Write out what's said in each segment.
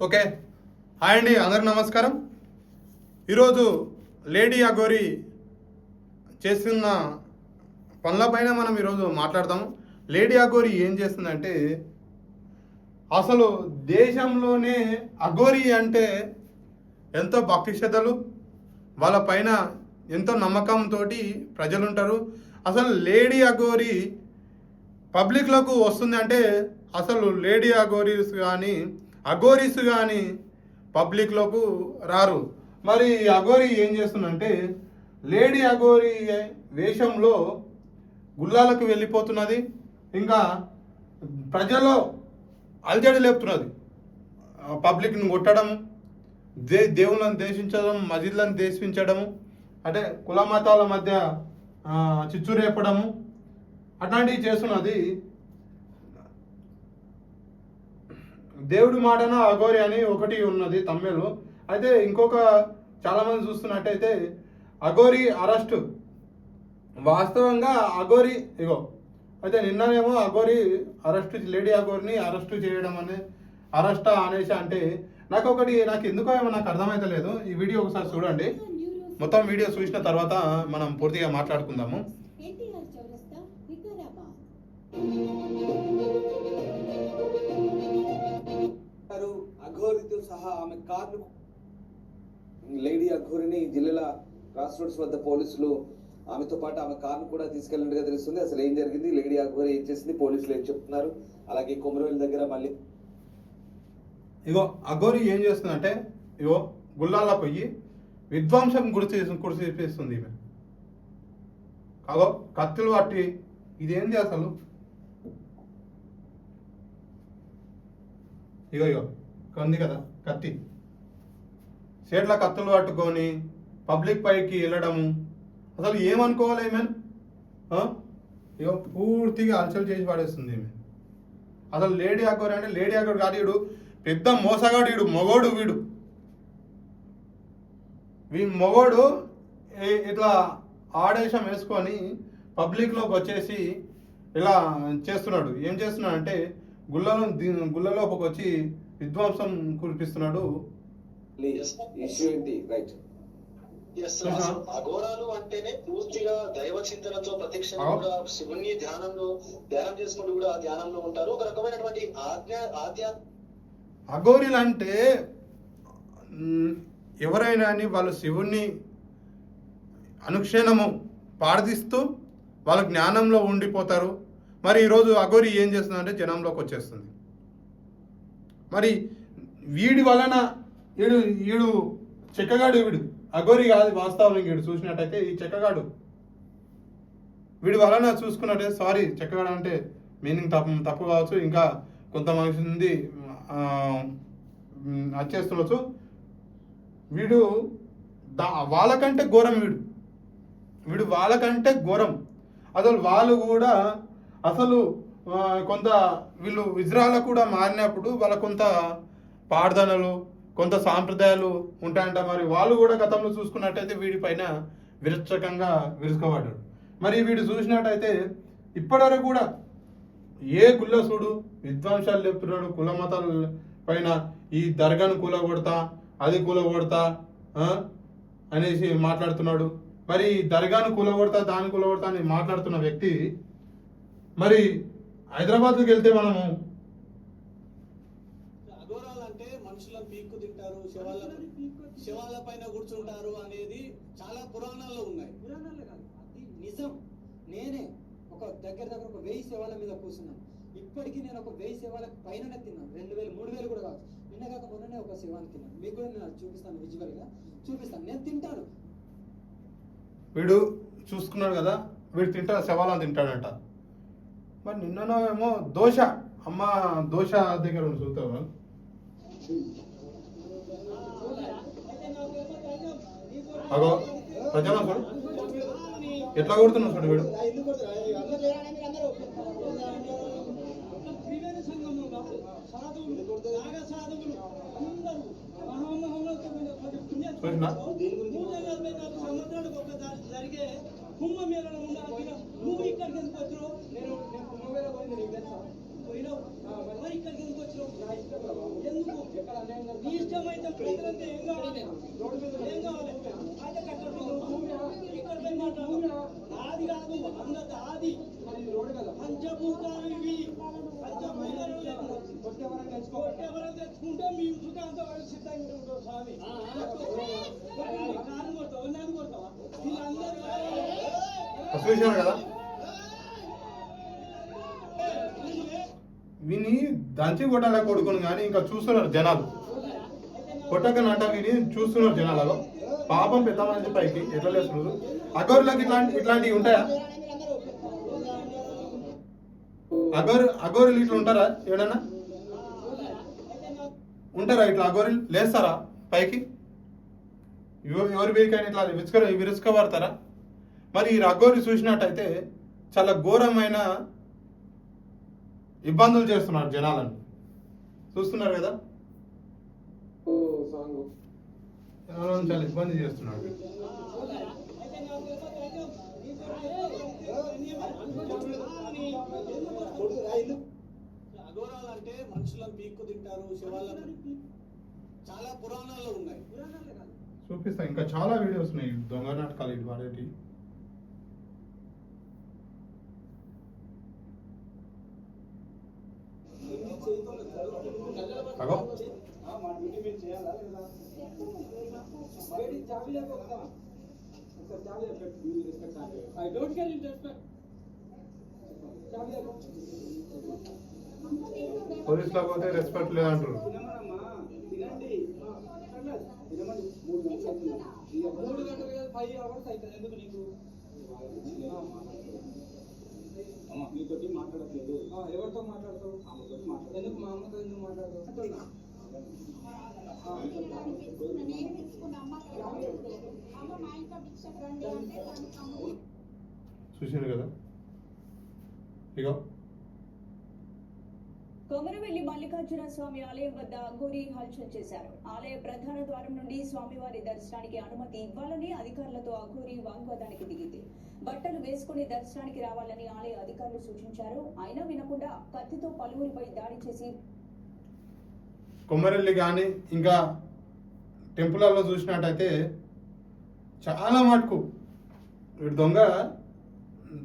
Okay. Hi అండి అందరూ నమస్కారం. ఈరోజు లేడీ అగోరి చేస్తున్న పనులపైన మనం ఈరోజు మాట్లాడతాము లేడీ అగోరి ఏం చేస్తుందంటే అసలు దేశంలోనే అగోరి అంటే ఎంతో భక్తి శ్రద్ధలు వాళ్ళ పైన ఎంతో నమ్మకంతో ప్రజలు ఉంటారు అసలు లేడీ అగోరి పబ్లిక్లకు వస్తుంది అంటే అసలు లేడీ అగోరీస్ కానీ అఘోరీస్ కానీ పబ్లిక్లోకి రారు. మరి ఈ ఏం చేస్తుందంటే లేడీ అఘోరి వేషంలో గుల్లాలకు వెళ్ళిపోతున్నది ఇంకా ప్రజల్లో అలజడి లేపుతున్నది. పబ్లిక్ని కొట్టడం దే దేవుళ్ళని దేశించడం మజిద్లను దేశించడము అంటే కుల మతాల మధ్య చిచ్చు రేపడము అట్లాంటివి చేస్తున్నది దేవుడి మాటన అఘోరి అని ఒకటి ఉన్నది తమిళలో అయితే ఇంకొక చాలామంది చూస్తున్నట్టయితే అఘోరి అరెస్టు. వాస్తవంగా అఘోరి ఇగో అయితే నిన్ననేమో అఘోరి అరెస్ట్ లేడీ అఘోరిని అరెస్టు చేయడం అనే అరెస్ట్ అనేసి అంటే నాకు ఒకటి నాకు ఎందుకో ఏమో నాకు అర్థమైతలేదు ఈ వీడియో ఒకసారి చూడండి. మొత్తం వీడియో చూసిన తర్వాత మనం పూర్తిగా మాట్లాడుకుందాము. సహా ఆమె కార్ను లేడీ అఘోరిని జిల్లాల క్రాస్ రోడ్స్ వద్ద పోలీసులు ఆమెతో పాటు ఆమె కార్ను కూడా తీసుకెళ్ళినట్టుగా తెలుస్తుంది. అసలు ఏం జరిగింది? లేడీ అఘోరి ఏం చేసింది? పోలీసులు ఏం చెప్తున్నారు? అలాగే కొమరవేలి దగ్గర మళ్ళీ ఇగో అఘోరి ఏం చేస్తుందంటే ఇగో గుల్లాల పోయి విధ్వంసం గుర్తి గుర్తిపిస్తుంది ఈమె. కాదో కత్తులు పట్టి ఇదేంది అసలు? ఇగో ఇగో. ఉంది కదా కత్తి. సీట్ల కత్తులు పట్టుకొని పబ్లిక్ పైకి వెళ్ళడము. అసలు ఏమనుకోవాలి ఈమె? ఏమో పూర్తిగా అలచలు చేసి పడేస్తుంది ఈమె. అసలు లేడీ అక్బర్ అంటే లేడీ అక్బర్ కాదు వీడు. పెద్ద మోసగాడు వీడు మొగోడు వీడు. వీ మొగోడు ఇట్లా ఆడేశం వేసుకొని పబ్లిక్లోకి వచ్చేసి ఇలా చేస్తున్నాడు. ఏం చేస్తున్నాడు అంటే గుళ్ళలో గుళ్ళలోపకి వచ్చి విధ్వంసం కురిపిస్తున్నాడు. ఇష్యూ ఏంటి రైట్ ఎస్ ఆహా. అసలు అఘోరాలు అంటేనే పూర్తిగా దైవ చింతనతో ప్రతిక్షణం ఆ. కూడా శివుణ్ణి ధ్యానంలో ధ్యానం చేసుకుంటూ కూడా ఆ ధ్యానంలో ఉంటారు. ఒక రకమైనటువంటి ఆజ్ఞ ఆధ్యా అఘోరీలు అంటే ఎవరైనా అని వాళ్ళు శివుణ్ణి అనుక్షణము ప్రార్థిస్తూ వాళ్ళ జ్ఞానంలో ఉండిపోతారు. మరి ఈరోజు అఘోరి ఏం చేస్తుందంటే జనంలోకి వచ్చేస్తుంది. మరి వీడి వలన వీడు వీడు చెక్కగాడు వీడు. అఘోరి కాదు వాస్తవం వీడు చూసినట్టయితే ఈ చెక్కగాడు. వీడి వలన చూసుకున్నట్టయితే సారీ చెక్కగాడు అంటే మీనింగ్ తప్పు తప్పు కావచ్చు ఇంకా కొంతమంది ఆ, వచ్చేస్తుండొచ్చు వీడు దా వాళ్ళకంటే ఘోరం వీడు. వీడు వాళ్ళకంటే ఘోరం. అసలు వాళ్ళు కూడా అసలు కొంత వీళ్ళు విగ్రహాలకు కూడా మారినప్పుడు వాళ్ళ కొంత ప్రార్థనలు కొంత సాంప్రదాయాలు ఉంటాయంట. మరి వాళ్ళు కూడా గతంలో చూసుకున్నట్టయితే వీడి పైన విరచకంగా విరుచుకోబడ్డాడు మరి వీడు చూసినట్టయితే ఇప్పటివరకు కూడా ఏ గుల్లసుడు విద్వాంసాలు చెప్తున్నాడు కుల మతాల పైన ఈ దర్గాను కూలగొడతా అది కూలగొడతా అనేసి మాట్లాడుతున్నాడు. మరి ఈ దర్గాను కూలగొడతా దాని కూల కొడతా అని మాట్లాడుతున్న వ్యక్తి మరి హైదరాబాద్కి వెళ్తే మనము అంటే మనుషులను పీక్కు తింటారు శవాల శవాల పైన కూర్చుంటారు అనేది చాలా పురాణాల్లో ఉన్నాయి. పురాణాలు కాదు అది నిజం. నేనే ఒక దగ్గర దగ్గర ఒక వెయ్యి సేవల మీద కూర్చున్నాను. ఇప్పటికీ నేను ఒక వెయ్యి సేవల పైననే తిన్నాను. రెండు వేలు మూడు వేలు కూడా కాదు నిన్న కాక మొన్ననే ఒక సేవాన్ని తిన్నాను. మీకు కూడా నేను చూపిస్తాను విజువల్గా చూపిస్తాను. నేను తింటాను. వీడు చూసుకున్నాడు కదా? వీడు తింటా శవాలను తింటాడంట. మరి నిన్ననో ఏమో దోశ. అమ్మ దోశ దగ్గర చూస్తావా అగో ప్రజల చూడు. ఎట్లా కొడుతున్నావు చూడు వీడు? తీసుకొచ్చిరు నేను నేను కుంభమేళ పోయింది నీకు తెలుసా? పోయినావు మరి ఇక్కడికి ఎందుకు వచ్చినావు నా ఇష్టం. ఎందుకు? ఎక్కడ నీ ఇష్టం అయితే ప్రజలంతా ఏం కావాలి? రోడ్డు మీద ఏం కావాలి? అయితే అక్కడ ఇక్కడ పోయి మాట్లాడు నాది కాదు అందది ఆది. మరి రోడ్డు కదా పంచభూతాలు ఇవి. పంచభూతాలు కొట్టెవరం తెచ్చుకుంటే మీ ఇంట్లో సిద్ధంగా ఉంటావు స్వామి. కారణం కొడతావు? నన్ను కొడతావా? వీళ్ళందరూ కదా? మంచి కొట్టాల కొడుకుని కానీ ఇంకా చూస్తున్నారు జనాలు. కొట్టకనంట విని చూస్తున్నారు జనాలలో. పాపం పెద్ద మనిషి పైకి ఎట్లా లేస్తున్నారు? అగోరులకు ఇట్లాంటి ఇట్లాంటివి ఉంటాయా? అగోరు అగోరులు ఇట్లా ఉంటారా? ఏడన్నా ఉంటారా ఇట్లా అగోరులు లేస్తారా పైకి? ఎవరి వీరికైనా ఇట్లా విసుక విరుచుకబడతారా? మరి ఈ అగోరి చూసినట్టయితే చాలా ఘోరమైన ఇబ్బందులు చేస్తున్నారు జనాలను. చూస్తున్నారు కదా? చాలా ఇబ్బంది చేస్తున్నారు. అఘోరాలు అంటే మనుషులను పీక్కు తింటారు శివాలను చాలా పురాణాల్లో ఉన్నాయి. చూపిస్తా ఇంకా చాలా వీడియోస్ ఉన్నాయి. దొంగ నాటకాలు ఇటు వాడేటి అగో I don't care in respect పోలీసులో పోతే రెస్పెక్ట్ లేదంటారు మూడు గంటలు కాదు ఫైవ్ అవర్స్ అవుతుంది ఎందుకు నీకు మీతోటి మాట్లాడట్లేదు. ఎవరితో మాట్లాడతావు? ఎందుకు మా అమ్మతో ఎందుకు మాట్లాడతావు? అంటున్నా. నేను తెచ్చుకున్న అమ్మ అక్కడ రావట్లేదు. అమ్మ మా ఇంట్లో భిక్షకు రండి అంటే దానికి అమ్మ చూసారు కదా ఇగో కొమరవెల్లి మల్లికార్జున స్వామి ఆలయం వద్ద గురి హల్చల్ చేశారు. ఆలయ ప్రధాన ద్వారం నుండి స్వామివారి దర్శనానికి అనుమతి ఇవ్వాలని అధికారులతో అఘోరి వాగ్వాదానికి దిగింది. బట్టలు వేసుకుని దర్శనానికి రావాలని ఆలయ అధికారులు సూచించారు. అయినా వినకుండా కత్తితో పలువురిపై దాడి చేసి కొమరవెల్లి కానీ ఇంకా టెంపుల్లో చూసినట్టయితే చాలా మటుకు వీడు దొంగ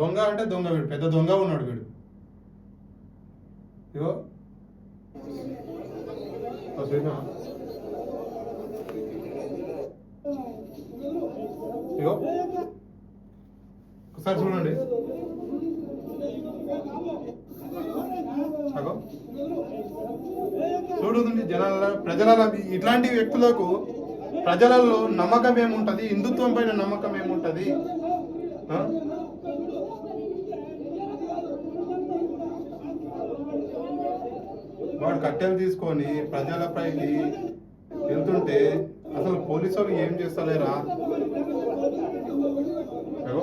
దొంగ అంటే దొంగ వీడు పెద్ద దొంగ ఉన్నాడు వీడు. ఇగో ఇగో. ఒకసారి చూడండి. చూడండి జనాల ప్రజల ఇట్లాంటి వ్యక్తులకు ప్రజలలో నమ్మకం ఏముంటది? హిందుత్వం పైన నమ్మకం ఏముంటది? వాడు కట్టెలు తీసుకొని ప్రజలపైకి వెళ్తుంటే అసలు పోలీసు వాళ్ళు ఏం చేస్తలేరా అగో.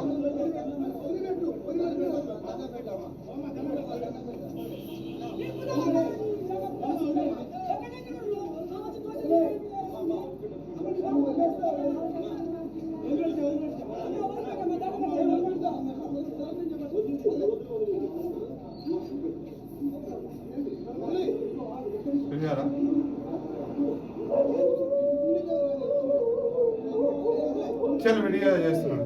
చూసారా చాలా విడిగా చేస్తున్నాడు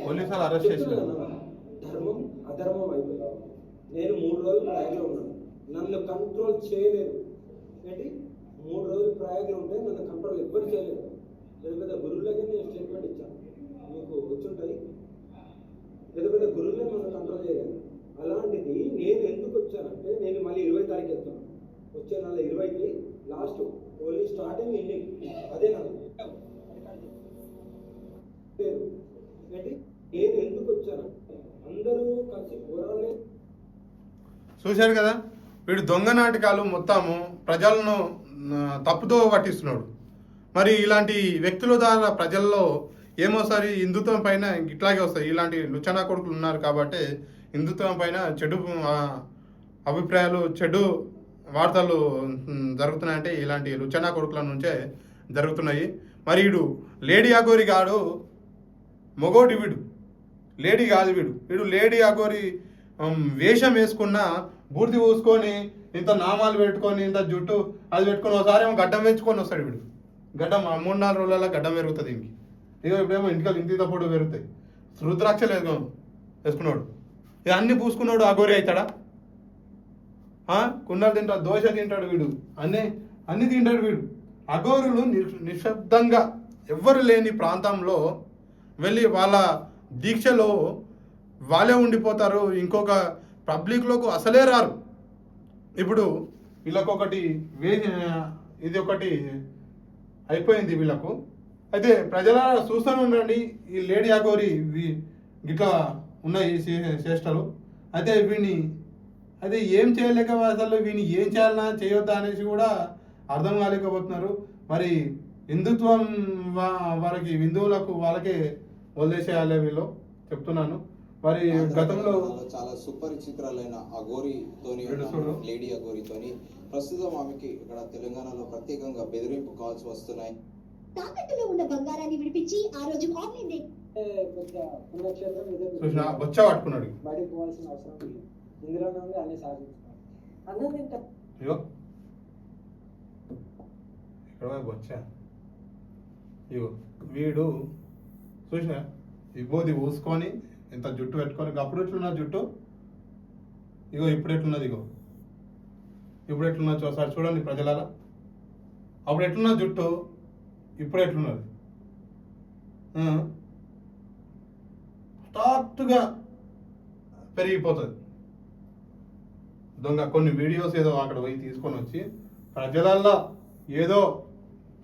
పోలీసు వాళ్ళు అరెస్ట్ చేసినారు ధర్మం అధర్మం అయిపోయింది. నేను మూడు రోజులు ప్రయాగలో ఉన్నాను. నన్ను కంట్రోల్ చేయలేరు ఏంటి? మూడు రోజులు ప్రయాగలో ఉంటే నన్ను కంట్రోల్ ఎవ్వరు చేయలేరు పెద్ద పెద్ద గురువులకే నేను స్టేట్మెంట్ ఇచ్చాను. మీకు వచ్చుంటుంది పెద్ద పెద్ద గురువులే నన్ను కంట్రోల్ చేయలేరు అలాంటిది నేను ఎందుకు వచ్చానంటే నేను మళ్ళీ ఇరవై తారీఖు వెళ్తాను వచ్చే నెల ఇరవైకి లాస్ట్ ఓన్లీ స్టార్టింగ్ ఎండింగ్ అదే నాకు లేదు ఏంటి నేను ఎందుకు వచ్చాను అందరూ కలిసి పోరాడలే చూశారు కదా? వీడు దొంగ నాటకాలు మొత్తము ప్రజలను తప్పుతో పట్టిస్తున్నాడు. మరి ఇలాంటి వ్యక్తుల ద్వారా ప్రజల్లో ఏమోసారి హిందుత్వం పైన ఇట్లాగే వస్తాయి. ఇలాంటి లుచనా కొడుకులు ఉన్నారు కాబట్టి హిందుత్వం పైన చెడు అభిప్రాయాలు చెడు వార్తలు జరుగుతున్నాయంటే ఇలాంటి లుచనా కొడుకుల నుంచే జరుగుతున్నాయి. మరి వీడు లేడీ అగోరి గాడు మొగోడి వీడు. లేడీ కాదు వీడు. వీడు లేడీ అగోరి వేషం వేసుకున్న బూర్తి పూసుకొని ఇంత నామాలు పెట్టుకొని ఇంత జుట్టు అది పెట్టుకొని ఒకసారి ఏమో గడ్డం పెంచుకొని వస్తాడు వీడు. గడ్డం మూడు నాలుగు రోజులలో గడ్డం పెరుగుతుంది ఇంకి ఇక ఇప్పుడేమో ఇంటికి ఇంటి తప్పుడు పెరుగుతాయి. రుద్రాక్షలు వేసుకో వేసుకున్నాడు. ఇక అన్ని పూసుకున్నాడు అగోరి అవుతాడా కుండలు తింటాడు దోశ తింటాడు వీడు. అన్నీ అన్ని తింటాడు వీడు. అఘోరులు నిశ్శబ్దంగా ఎవ్వరు లేని ప్రాంతంలో వెళ్ళి వాళ్ళ దీక్షలో వాళ్ళే ఉండిపోతారు ఇంకొక పబ్లిక్లోకి అసలే రారు. ఇప్పుడు వీళ్ళకు ఒకటి వే ఇది ఒకటి అయిపోయింది వీళ్ళకు. అయితే ప్రజల చూస్తూనే ఉండండి ఈ లేడీ అగోరి ఇట్లా ఉన్నాయి చే- చేష్టలు. అయితే వీడిని అయితే ఏం చేయలేక అసలు వీని ఏం చేయాలన్నా చేయొద్దా అనేసి కూడా అర్థం కాలేకపోతున్నారు. మరి హిందుత్వం వారికి హిందువులకు వాళ్ళకే వదిలేసేయాలి వీళ్ళు చెప్తున్నాను. మరి గతంలో చాలా సుపరిచితురాలైన అఘోరితోని. లేడీ అఘోరితోని ప్రస్తుతం ఆమెకి ఇక్కడ తెలంగాణలో ప్రత్యేకంగా బెదిరింపు కాల్స్ వస్తున్నాయి. తాకట్టులో ఉన్న బంగారాన్ని విడిపించి ఆ రోజు ఆన్లైన్ బొచ్చ పట్టుకున్నాడు. బయటకు పోవాల్సిన అవసరం లేదు. ఇందులోనే ఉంది అన్ని సాధించుకోవాలి అన్నం తింటా. ఇగో ఇక్కడ పోయి బొచ్చ ఇగో వీడు చూసిన? విభూది ఊసుకొని ఇంత జుట్టు పెట్టుకొని అప్పుడు ఎట్లున్నా జుట్టు? ఇగో ఇప్పుడు ఎట్లున్నది ఇగో? ఇప్పుడు ఎట్లున్నది ఒకసారి చూడండి ప్రజలారా. అప్పుడు ఎట్లున్న జుట్టు? ఇప్పుడు ఎట్లున్నది? హఠాత్తుగా పెరిగిపోతుంది. దొంగ కొన్ని వీడియోస్ ఏదో అక్కడ పోయి తీసుకొని వచ్చి ప్రజలల్లో ఏదో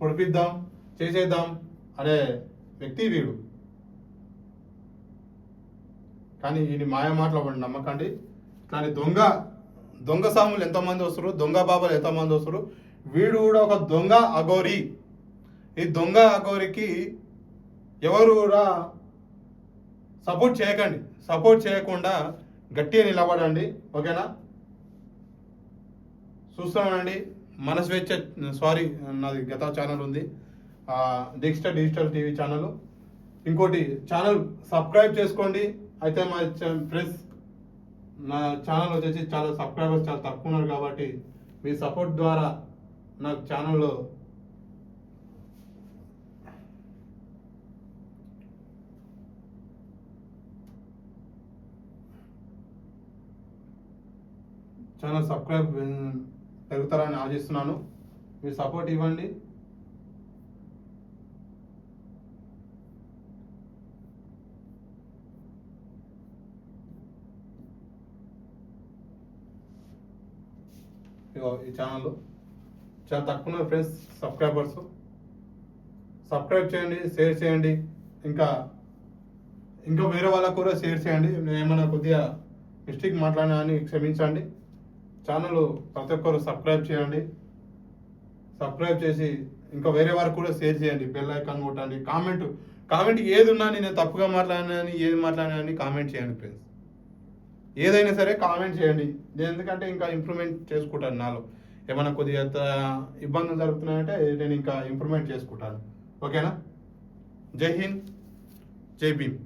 పొడిపిద్దాం చేసేద్దాం అనే వ్యక్తి వీడు. కానీ ఈయన మాయ మాటలు ఒకటి నమ్మకండి. కానీ దొంగ దొంగ సాములు ఎంతమంది వస్తారు దొంగ బాబాలు ఎంతమంది వస్తారు వీడు కూడా ఒక దొంగ అఘోరి. ఈ దొంగ అఘోరికి ఎవరు కూడా సపోర్ట్ చేయకండి. సపోర్ట్ చేయకుండా గట్టిగా నిలబడండి. ఓకేనా? చూస్తామండి మన స్వేచ్ఛ సారీ నాది గత ఛానల్ ఉంది. Digital digital TV channel. ఇంకోటి ఛానల్ సబ్స్క్రైబ్ చేసుకోండి. అయితే మా ఫ్రెండ్స్ నా ఛానల్ వచ్చేసి చాలా సబ్స్క్రైబర్స్ చాలా తక్కువ ఉన్నారు కాబట్టి మీ సపోర్ట్ ద్వారా నాకు ఛానల్లో ఛానల్ సబ్స్క్రైబ్ పెరుగుతారని ఆశిస్తున్నాను. మీరు సపోర్ట్ ఇవ్వండి. ఈ ఛానల్ చాలా తక్కువ ఫ్రెండ్స్ సబ్స్క్రైబర్స్ సబ్స్క్రైబ్ చేయండి షేర్ చేయండి. ఇంకా ఇంకా వేరే వాళ్ళకు కూడా షేర్ చేయండి. నేను ఏమైనా కొద్దిగా మిస్టేక్ మాట్లాడినా అని క్షమించండి. ఛానల్ ప్రతి ఒక్కరు సబ్స్క్రైబ్ చేయండి. సబ్స్క్రైబ్ చేసి ఇంకా వేరే వారికి కూడా షేర్ చేయండి. బెల్ ఐకాన్ కొట్టండి. కామెంట్ కామెంట్ ఏది ఉన్నా నేను తప్పుగా మాట్లాడినా ఏది మాట్లాడినా కామెంట్ చేయండి ఫ్రెండ్స్ ఏదైనా సరే కామెంట్ చేయండి. నేను ఎందుకంటే ఇంకా ఇంప్రూవ్మెంట్ చేసుకుంటాను నాలో. ఏమైనా కొద్దిగా ఇబ్బందులు జరుగుతున్నాయంటే నేను ఇంకా ఇంప్రూవ్మెంట్ చేసుకుంటాను. ఓకేనా? జై హింద్ జై భీమ్.